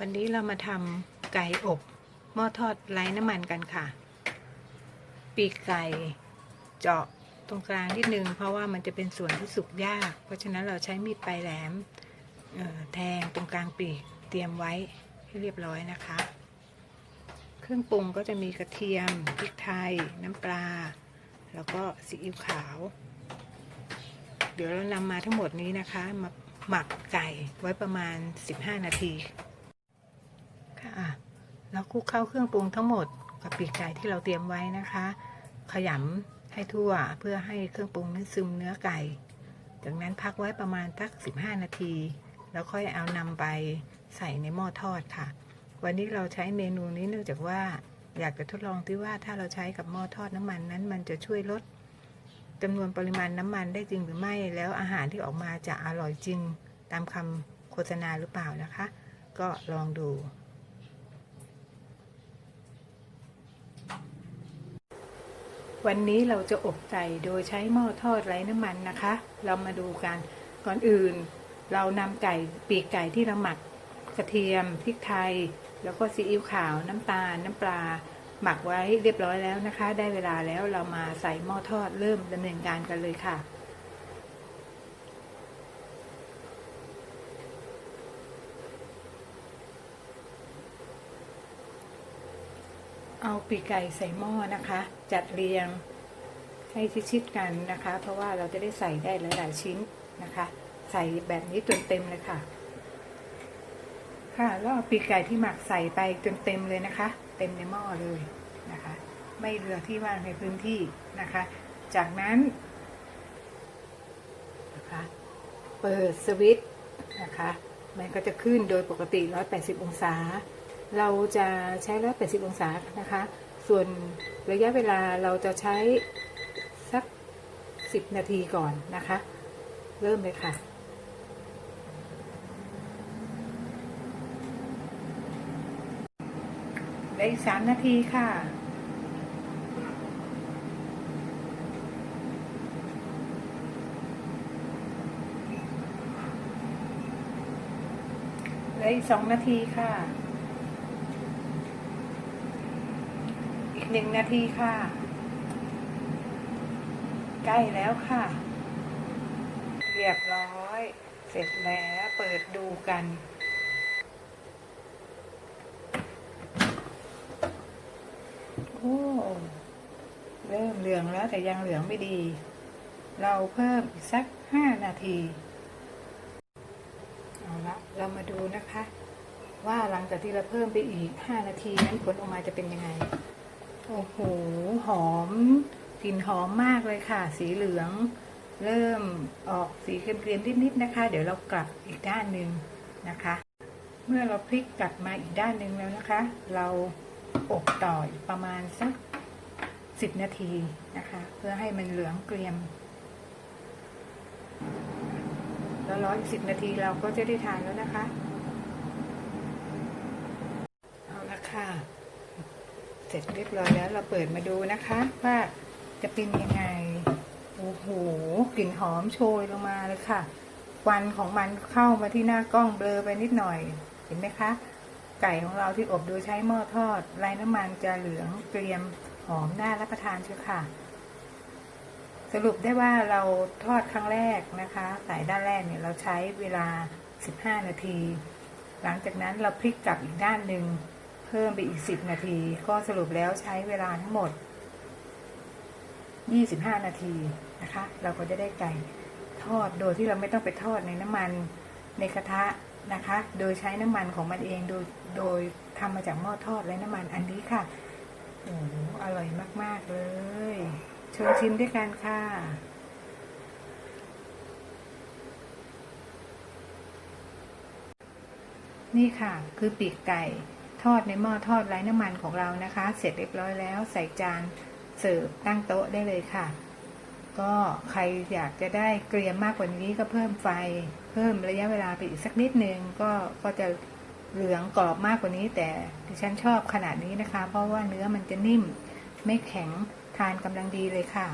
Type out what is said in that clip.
วันนี้เรามาทำไก่อบหม้อทอดไร้น้ำมันกันค่ะ ปีกไก่เจาะตรงกลางนิดนึง เพราะว่ามันจะเป็นส่วนที่สุกยาก เพราะฉะนั้นเราใช้มีดปลายแหลมแทงตรงกลางปีกเตรียมไว้ให้เรียบร้อยนะคะ เครื่องปรุงก็จะมีกระเทียมพริกไทย น้ำปลา แล้วก็ซีอิ๊วขาว เดี๋ยวเรานำมาทั้งหมดนี้นะคะมาหมักไก่ไว้ประมาณ 15 นาที ค่ะแล้วคลุกเข้าเครื่องปรุงทั้งหมดกับปีกไก่ที่เราเตรียมไว้นะคะ ขยำให้ทั่วเพื่อให้เครื่องปรุงนั้นซึมเนื้อไก่ จากนั้นพักไว้ประมาณสัก 15 นาที แล้วค่อยเอานำไปใส่ในหม้อทอดค่ะ วันนี้เราใช้เมนูนี้เนื่องจากว่าอยากจะทดลองที่ว่าถ้าเราใช้กับหม้อทอดน้ำมันนั้น มันจะช่วยลดจำนวนปริมาณน้ำมันได้จริงหรือไม่ แล้วอาหารที่ออกมาจะอร่อยจริงตามคำโฆษณาหรือเปล่านะคะ ก็ลองดู วันนี้เราจะอบไก่โดยใช้หม้อทอดไร้น้ำมันนะคะ เรามาดูกัน ก่อนอื่น เรานำไก่ปีกไก่ที่เราหมักกระเทียมพริกไทย แล้วก็ซีอิ๊วขาวน้ำตาลน้ำปลา หมักไว้เรียบร้อยแล้วนะคะ ได้เวลาแล้วเรามาใส่หม้อทอดเริ่มดำเนินการกันเลยค่ะ เอาปีกไก่ใส่หม้อนะคะ จัดเรียงให้ชิดๆกันนะคะ เพราะว่าเราจะได้ใส่ได้หลายๆชิ้นนะคะ ใส่แบบนี้จนเต็มเลยค่ะ ค่ะแล้วเอาปีกไก่ที่หมักใส่ไปจนเต็มเลยนะคะ เต็มในหม้อเลยนะคะ ไม่เหลือที่ว่างในพื้นที่นะคะ จากนั้นนะคะเปิดสวิตช์นะคะมันก็จะขึ้นโดยปกติ 180 องศา เราจะใช้ 180 องศานะคะ ส่วนระยะเวลาเราจะใช้สัก 10 นาทีก่อนนะคะ เริ่มเลยค่ะได้อีกสามนาทีค่ะเหลืออีกสองนาทีค่ะ อีก หนึ่งนาทีค่ะ ใกล้แล้วค่ะ เรียบร้อย เสร็จแล้วเปิดดูกันโอ้เริ่มเหลืองแล้วแต่ยังเหลืองไม่ดี เราเพิ่มอีกสักห้านาที เอาละเรามาดูนะคะ ว่าหลังจากที่เราเพิ่มไปอีก5นาทีนั้นผลออกมาจะเป็นยังไง โอ้โห หอม กลิ่นหอมมากเลยค่ะ สีเหลือง เริ่มออกสีเกรียมๆนิดๆนะคะ เดี๋ยวเรากลับอีกด้านหนึ่งนะคะ เมื่อเราพลิกกลับมาอีกด้านหนึ่งแล้วนะคะ เราอบต่ออีกประมาณสักสิบนาทีนะคะ เพื่อให้มันเหลืองเกรียมแล้วรออีกสิบนาทีเราก็จะได้ทานแล้วนะคะ เอาละค่ะ สร็จเรียบร้อยแล้วเราเปิดมาดูนะคะ ว่าจะเป็นยังไง โอ้โห กลิ่นหอมโชยลงมาเลยค่ะควันของมันเข้ามาที่หน้ากล้องเบลอไปนิดหน่อย เห็นไหมคะ ไก่ของเราที่อบโดยใช้หม้อทอดไร้น้ำมันจะเหลืองเกรียมหอมน่ารับประทานเชียวค่ะ สรุปได้ว่าเราทอดครั้งแรกนะคะ สายด้านแรกเนี่ยเราใช้เวลา 15 นาที หลังจากนั้นเราพลิกกลับอีกด้านหนึ่ง พิ่มไปอีก 10 นาที ก็สรุปแล้วใช้เวลาทั้งหมด 25 นาทีนะคะ เราก็จะได้ไก่ทอดโดยที่เราไม่ต้องไปทอดในน้ำมันในกระทะนะคะ โดยใช้น้ำมันของมันเองโดยโดยทำมาจากหม้อทอดและน้ำมันอันนี้ค่ะโอ้โหอร่อยมาก ๆ เลยเชิญชิมด้วยกันค่ะนี่ค่ะ คือปีกไก่ ทอดในหม้อทอดไร้น้ำมันของเรานะคะ เสร็จเรียบร้อยแล้วใส่จานเสิร์ฟตั้งโต๊ะได้เลยค่ะ ก็ใครอยากจะได้เกรียมมากกว่านี้ก็เพิ่มไฟ เพิ่มระยะเวลาไปอีกสักนิดนึงก็ก็จะเหลืองกรอบมากกว่านี้แต่ดิฉันชอบขนาดนี้นะคะ เพราะว่าเนื้อมันจะนิ่ม ไม่แข็งทานกำลังดีเลยค่ะ